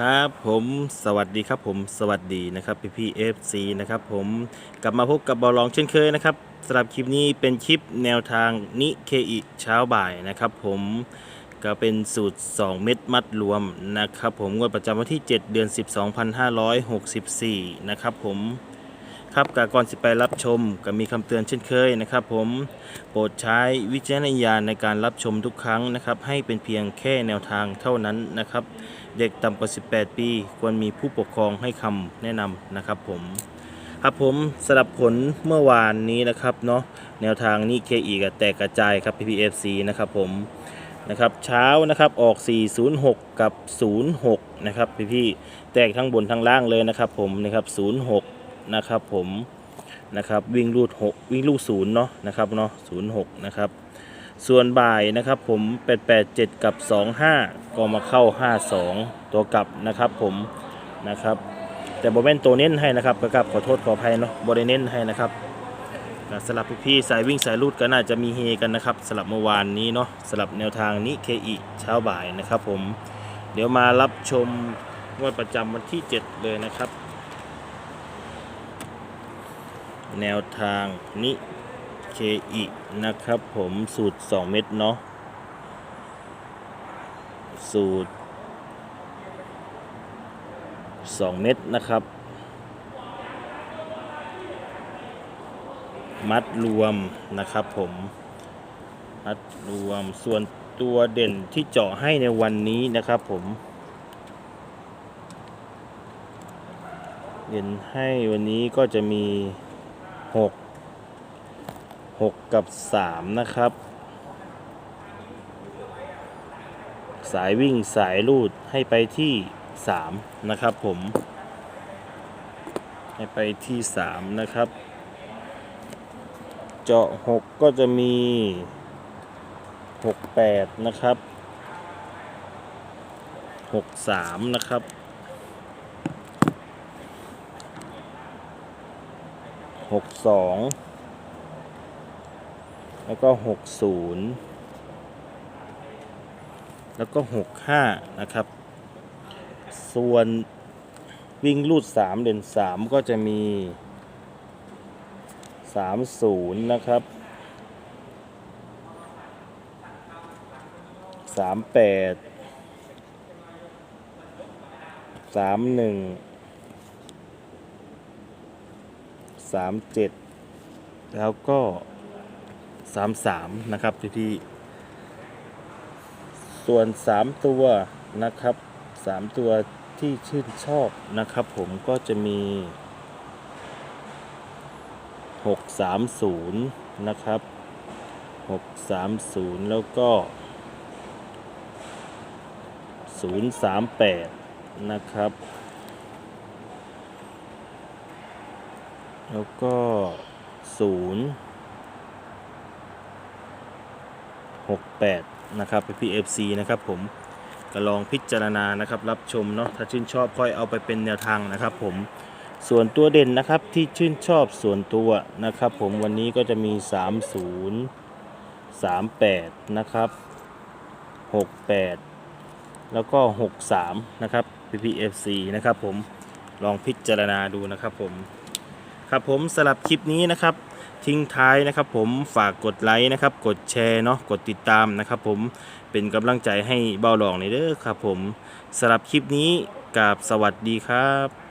ครับผมสวัสดีครับผมสวัสดีนะครับพี่พี่เอฟซีนะครับผมกลับมาพบกับบอลลองเช่นเคยนะครับสำหรับคลิปนี้เป็นคลิปแนวทางนิเคอิเช้าบ่ายนะครับผมก็เป็นสูตร 2 เม็ดมัดรวมนะครับผมงวดประจำวันที่ 7 เดือน 12,564 นะครับผมครับกก่อนสิไปรับชมก็มีคำเตือนเช่นเคยนะครับผมโปรดใช้วิจารณญาณในการรับชมทุกครั้งนะครับให้เป็นเพียงแค่แนวทางเท่านั้นนะครับ เด็กต่ำกว่า 18 ปี ควรมีผู้ปกครองให้คำแนะนำนะครับผมครับผมสำหรับผลเมื่อวานนี้นะครับเนาะแนวทางนี้เคอีกับแตกกระจายครับ PPFC นะครับผมนะครับเช้านะครับออก 406 กับ 06 นะครับพี่ๆแตกทั้งบนทั้งล่างเลยนะครับผมนะครับ 06 นะครับผมนะครับวิ่งรูด6วิ่งรูด0เนาะนะครับเนาะ06 นะครับ ส่วนบ่ายนะครับผม 887 กับ 25 ก็มาเข้า 52 ตัวกลับนะครับผมนะครับ แต่บอแม่นตัวเน้นให้นะครับก็ครับขอโทษขออภัยเนาะบริเน้นให้นะครับสลับพี่ๆสายวิ่งสายรูดก็น่าจะมีเฮกันนะครับสลับเมื่อวานนี้เนาะสลับแนวทางนี้เคอีเช้าบ่ายนะครับผมเดี๋ยวมารับชมงวดประจำวันที่ 7 เลยนะครับ แนวทางนี้เค เคอีนะครับผมสูตร 2 เม็ดเนาะสูตร 2 เม็ดนะครับ มัดรวมนะครับผมมัดรวมส่วนตัวเด่นที่เจาะให้ในวันนี้นะครับผมเด่นให้วันนี้ก็จะมี 6 6 กับ 3 นะครับ สายวิ่งสายลูดให้ไปที่ 3 นะครับผม ให้ไปที่ 3 นะครับ เจาะ 6 ก็จะมี 6 8 นะครับ 6 3 นะครับ6 2 แล้วก็ 6 0 แล้วก็ 65 นะครับ ส่วนวิ่งลูด 3 เด่น3 ก็จะมี 30 นะครับ 38 31 37แล้วก็ 33 นะครับพี่ๆส่วน 3 ตัวนะครับ 3 ตัวที่ชื่นชอบนะครับ ผมก็จะมี 630 นะครับ 630 แล้วก็ 038 นะครับ แล้วก็ 0 68 นะครับ PFC นะครับผมก็ลองพิจารณานะครับ รับชมเนาะถ้าชื่นชอบค่อยเอาไปเป็นแนวทางนะครับผมส่วนตัวเด่นนะครับที่ชื่นชอบส่วนตัวนะครับ ผมวันนี้ก็จะมี 30 38 นะครับ 68 แล้วก็ 63 นะครับ PPFC นะครับผมลองพิจารณาดูนะครับผม ครับผมสำหรับคลิปนี้นะครับ ทิ้งท้ายนะครับผมฝากกดไลค์นะครับ กดแชร์เนาะกดติดตามนะครับผมเป็นกำลังใจให้เบาหลองในเด้อครับผมสำหรับคลิปนี้กับสวัสดีครับ